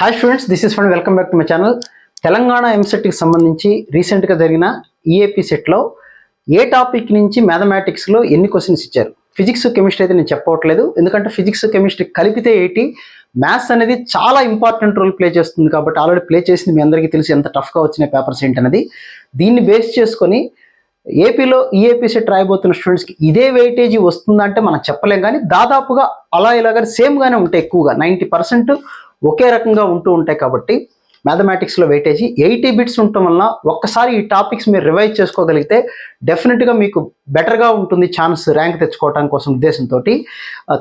Hi students this is fund welcome back to my channel Telangana ఎంసెట్కి సంబంధించి రీసెంట్గా జరిగిన EAP సెట్లో ఏ టాపిక్ నుంచి మ్యాథమెటిక్స్లో ఎన్ని క్వశ్చన్స్ ఇచ్చారు? ఫిజిక్స్ కెమిస్ట్రీ అయితే నేను చెప్పవట్లేదు. ఎందుకంటే ఫిజిక్స్ కెమిస్ట్రీ కలిపితే ఏంటి? మ్యాథ్స్ అనేది చాలా ఇంపార్టెంట్ రోల్ ప్లే చేస్తుంది కాబట్టి ఆల్రెడీ ప్లే చేసింది మీ అందరికీ తెలిసి ఎంత టఫ్గా వచ్చిన పేపర్స్ ఏంటనేది దీన్ని బేస్ చేసుకొని ఏపీలో ఈఏపీ సెట్ రాయబోతున్న స్టూడెంట్స్కి ఇదే వెయిటేజీ వస్తుందంటే మనం చెప్పలేం. కానీ దాదాపుగా అలా ఇలాగా సేమ్గానే ఉంటాయి ఎక్కువగా. నైంటీ పర్సెంట్ ఒకే రకంగా ఉంటూ ఉంటాయి కాబట్టి మ్యాథమెటిక్స్లో వెయిటేజీ ఎయిటీ బిట్స్ ఉండటం వల్ల ఒక్కసారి ఈ టాపిక్స్ మీరు రివైజ్ చేసుకోగలిగితే డెఫినెట్గా మీకు బెటర్గా ఉంటుంది ఛాన్స్ ర్యాంక్ తెచ్చుకోవడం కోసం ఉద్దేశంతో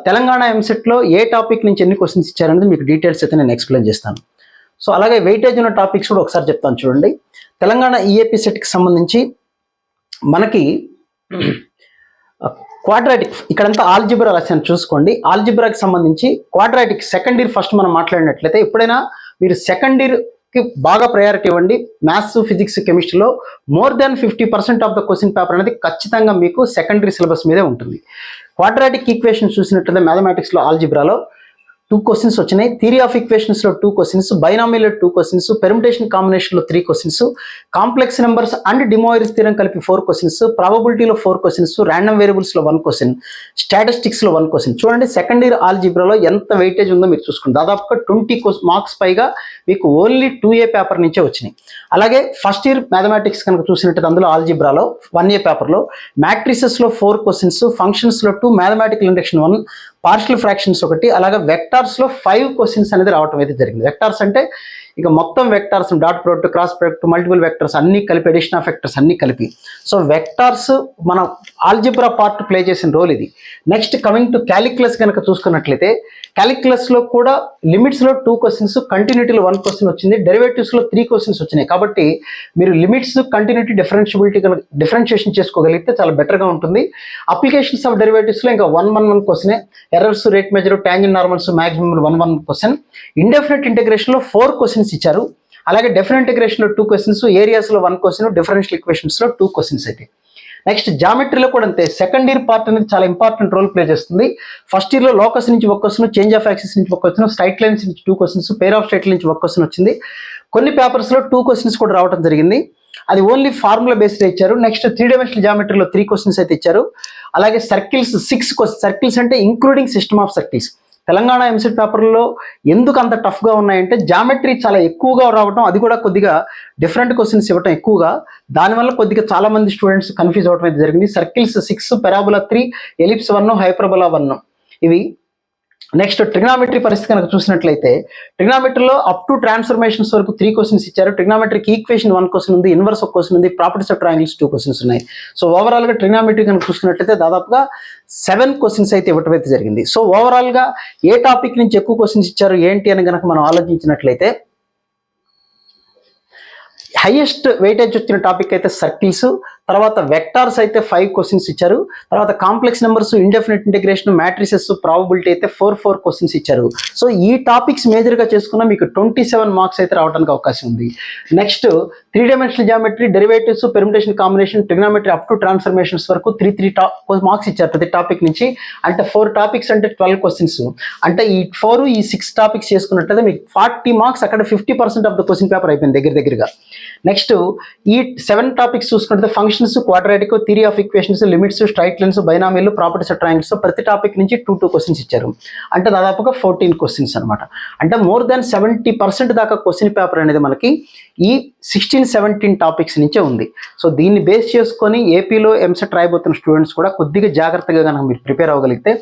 తెలంగాణ ఎంసెట్లో ఏ టాపిక్ నుంచి ఎన్ని క్వశ్చన్స్ ఇచ్చారనేది మీకు డీటెయిల్స్ అయితే నేను ఎక్స్ప్లెయిన్ చేస్తాను. సో అలాగే వెయిటేజ్ ఉన్న టాపిక్స్ కూడా ఒకసారి చెప్తాను చూడండి. తెలంగాణ ఈఏపీ సెట్కి సంబంధించి మనకి క్వాడ్రాటిక్ ఇక్కడంతా ఆల్జిబ్రా రాశాను చూసుకోండి. ఆల్జిబ్రాకి సంబంధించి క్వాడ్రాటిక్ సెకండ్ ఇయర్ ఫస్ట్ మనం మాట్లాడినట్లయితే ఎప్పుడైనా మీరు సెకండ్ ఇయర్కి బాగా ప్రయారిటీ ఇవ్వండి. మ్యాథ్స్ ఫిజిక్స్ కెమిస్ట్రీలో more than fifty percent of the question paper అనేది ఖచ్చితంగా మీకు సెకండరీ సిలబస్ మీదే ఉంటుంది. క్వాడ్రాటిక్ ఈక్వేషన్ చూసినట్లయితే మ్యాథమెటిక్స్లో ఆల్జిబ్రాలో టూ క్వశ్చన్స్ వచ్చినాయి. థియరీ ఆఫ్ ఈక్వేషన్స్లో టూ క్వశ్చన్స్ బైనామీలో టూ క్వశ్చన్స్ పెర్మిటేషన్ కాంబినేషన్లో three questions complex numbers and de Moivre's స్థిరం కలిపి ఫోర్ క్వశ్చన్స్ ప్రాబబిలిటీలో ఫోర్ క్వశ్చన్స్ ర్యాండమ్ వేరియబుల్స్లో వన్ క్వశ్చన్ స్టాటిస్టిక్స్లో వన్ క్వశ్చన్ చూడండి సెకండ్ ఇయర్ ఆల్జిబ్రాలో ఎంత వెయిటేజ్ ఉందో మీరు చూసుకోండి దాదాపుగా ట్వంటీ మార్క్స్ పైగా మీకు ఓన్లీ టూ ఏ పేపర్ నుంచే వచ్చినాయి. అలాగే ఫస్ట్ ఇయర్ మ్యాథమెటిక్స్ కనుక చూసినట్టు అందులో ఆల్జిబ్రాలో వన్ ఏ పేపర్లో మ్యాట్రిసెస్లో ఫోర్ క్వశ్చన్స్ ఫంక్షన్స్లో two mathematical induction one partial fractions ఒకటి అలాగే వెక్టార్స్లో ఫైవ్ క్వశ్చన్స్ అనేది రావటం అయితే జరిగింది. వెక్టార్స్ అంటే ఇక మొత్తం vectors dot product cross product multiple vectors అన్ని కలిపి అడిషన్ ఆఫ్ వెక్టర్స్ అన్ని కలిపి. సో వెక్టార్స్ మన ఆల్జిబ్రా పార్ట్ ప్లే చేసిన రోల్ ఇది. నెక్స్ట్ కమింగ్ టు క్యాలిక్యులస్ కనుక చూసుకున్నట్లయితే క్యాలిక్యులస్లో కూడా లిమిట్స్లో టూ క్వశ్చన్స్ కంటిన్యూటీలో వన్ క్వశ్చన్ వచ్చింది డెరివేటివ్స్లో త్రీ క్వశ్చన్స్ వచ్చినాయి. కాబట్టి మీరు లిమిట్స్ కంటిన్యూటీ డిఫరెన్షియబిలిటీ కనుక డిఫరెన్షియేషన్ చేసుకోగలిగితే చాలా బెటర్గా ఉంటుంది. అప్లికేషన్స్ ఆఫ్ డెరివేటివ్స్లో ఇంకా వన్ వన్ వన్ క్వశ్చనే errors rate measure tangent normals maximum one one question indefinite ఇంటిగ్రేషన్లో four questions ఇచ్చారు. అలాగే డెఫినెట్ ఇంటిగ్రేషన్లో టూ క్వశ్చన్స్ ఏరియాస్లో వన్ క్వశ్చన్ డిఫరెన్షియల్ ఈక్వేషన్స్లో టూ క్వశ్చన్స్ అయితే. నెక్స్ట్ జామెట్రీలో కూడా అంతే. సెకండ్ ఇయర్ పార్ట్ అనేది చాలా ఇంపార్టెంట్ రోల్ ప్లే చేస్తుంది. ఫస్ట్ ఇయర్లో లోకస్ నుంచి ఒక క్వశ్చన్ చేంజ్ ఆఫ్ యాక్సిస్ నుంచి ఒక క్వశ్చన్ స్ట్రైట్ లైన్స్ నుంచి two questions pair of straight నుంచి ఒక క్వశ్చన్ వచ్చింది. కొన్ని పేపర్స్లో టూ క్వశ్చన్స్ కూడా రావడం జరిగింది. అది ఓన్లీ ఫార్ములా బేస్డ్ ఇచ్చారు. నెక్స్ట్ త్రీ డైమెన్షనల్ జామెట్రీలో త్రీ క్వశ్చన్స్ అయితే ఇచ్చారు. అలాగే సర్కిల్స్ సిక్స్ క్వశ్చన్ సర్కిల్స్ అంటే including system of circles Telangana EAMCET పేపర్లో ఎందుకు అంత టఫ్గా ఉన్నాయంటే జామెట్రీ చాలా ఎక్కువగా రావడం అది కూడా కొద్దిగా డిఫరెంట్ క్వశ్చన్స్ ఇవ్వటం ఎక్కువగా. దానివల్ల కొద్దిగా చాలామంది స్టూడెంట్స్ కన్ఫ్యూజ్ అవ్వడం అయితే జరిగింది. Circles six parabola three ellipse one hyperbola one ఇవి నెక్స్ట్ ట్రిగ్నామెట్రీ పరిస్థితి కనుక చూసినట్లయితే ట్రిగ్నామెట్రీలో అప్ టు ట్రాన్స్ఫర్మేషన్స్ వరకు త్రీ క్వశ్చన్స్ ఇచ్చారు. ట్రిగ్నామెట్రీకి ఈక్వేషన్ వన్ క్వశ్చన్ ఉంది ఇన్వర్స్ ఒక క్వశ్చన్ ఉంది properties of triangles two questions ఉన్నాయి. సో ఓవరాల్గా ట్రిగ్నామెట్రీ కనుక చూసుకున్నట్లయితే దాదాపుగా సెవెన్ క్వశ్చన్స్ అయితే ఇవ్వటం అయితే జరిగింది సో ఓవరాల్గా ఏ టాపిక్ నుంచి ఎక్కువ క్వశ్చన్స్ ఇచ్చారు ఏంటి అని కనుక మనం ఆలోచించినట్లయితే హైయెస్ట్ వెయిటేజ్ వచ్చిన టాపిక్ అయితే సర్కిల్స్ తర్వాత వెక్టార్స్ అయితే ఫైవ్ క్వశ్చన్స్ ఇచ్చారు. తర్వాత complex numbers indefinite integration matrices probability అయితే ఫోర్ ఫోర్ క్వశ్చన్స్ ఇచ్చారు. సో ఈ టాపిక్స్ మేజర్గా చేసుకున్న మీకు ట్వంటీ సెవెన్ మార్క్స్ అయితే రావడానికి అవకాశం ఉంది. Next three dimensional geometry derivatives permutation combination trigonometry up to transformations వరకు త్రీ త్రీ మార్క్స్ ఇచ్చారు ప్రతి టాపిక్ నుంచి. అంటే ఫోర్ టాపిక్స్ అంటే ట్వెల్వ్ క్వశ్చన్స్ అంటే ఈ ఫోర్ ఈ సిక్స్ టాపిక్స్ చేసుకున్నట్లయితే మీకు ఫార్టీ మార్క్స్ అక్కడ fifty percent of the question paper అయిపోయింది దగ్గర దగ్గరగా. నెక్స్ట్ ఈ సెవెన్ టాపిక్స్ చూసుకుంటే functions quadratic theory of equations limits straight lines బైనామీలు properties triangles ప్రతి టాపిక్ నుంచి టూ టూ క్వశ్చన్స్ ఇచ్చారు. అంటే దాదాపుగా ఫోర్టీన్ క్వశ్చన్స్ అనమాట అంటే మోర్ దాన్ సెవెంటీ పర్సెంట్ దాకా క్వశ్చన్ పేపర్ అనేది మనకి ఈ సిక్స్టీన్ సెవెంటీన్ టాపిక్స్ నుంచే ఉంది. సో దీన్ని బేస్ చేసుకొని ఏపీలో ఎంసెట్ రాయబోతున్న స్టూడెంట్స్ కూడా కొద్దిగా జాగ్రత్తగా కనుక మీరు ప్రిపేర్ అవ్వగలిగితే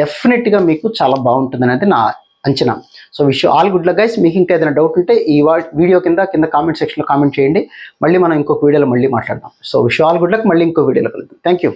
డెఫినెట్గా మీకు చాలా బాగుంటుంది అనేది నా అంచనా. So wish all good luck guys మీకు ఇంకా ఏదైనా డౌట్ ఉంటే ఈ వీడియో కింద కింద కామెంట్ సెక్షన్లో కామెంట్ చేయండి. మళ్ళీ మనం ఇంకొక వీడియోలో మళ్ళీ మాట్లాడదాం. So wish all good luck మళ్ళీ ఇంకో వీడియోలో కలుద్దాం. Thank you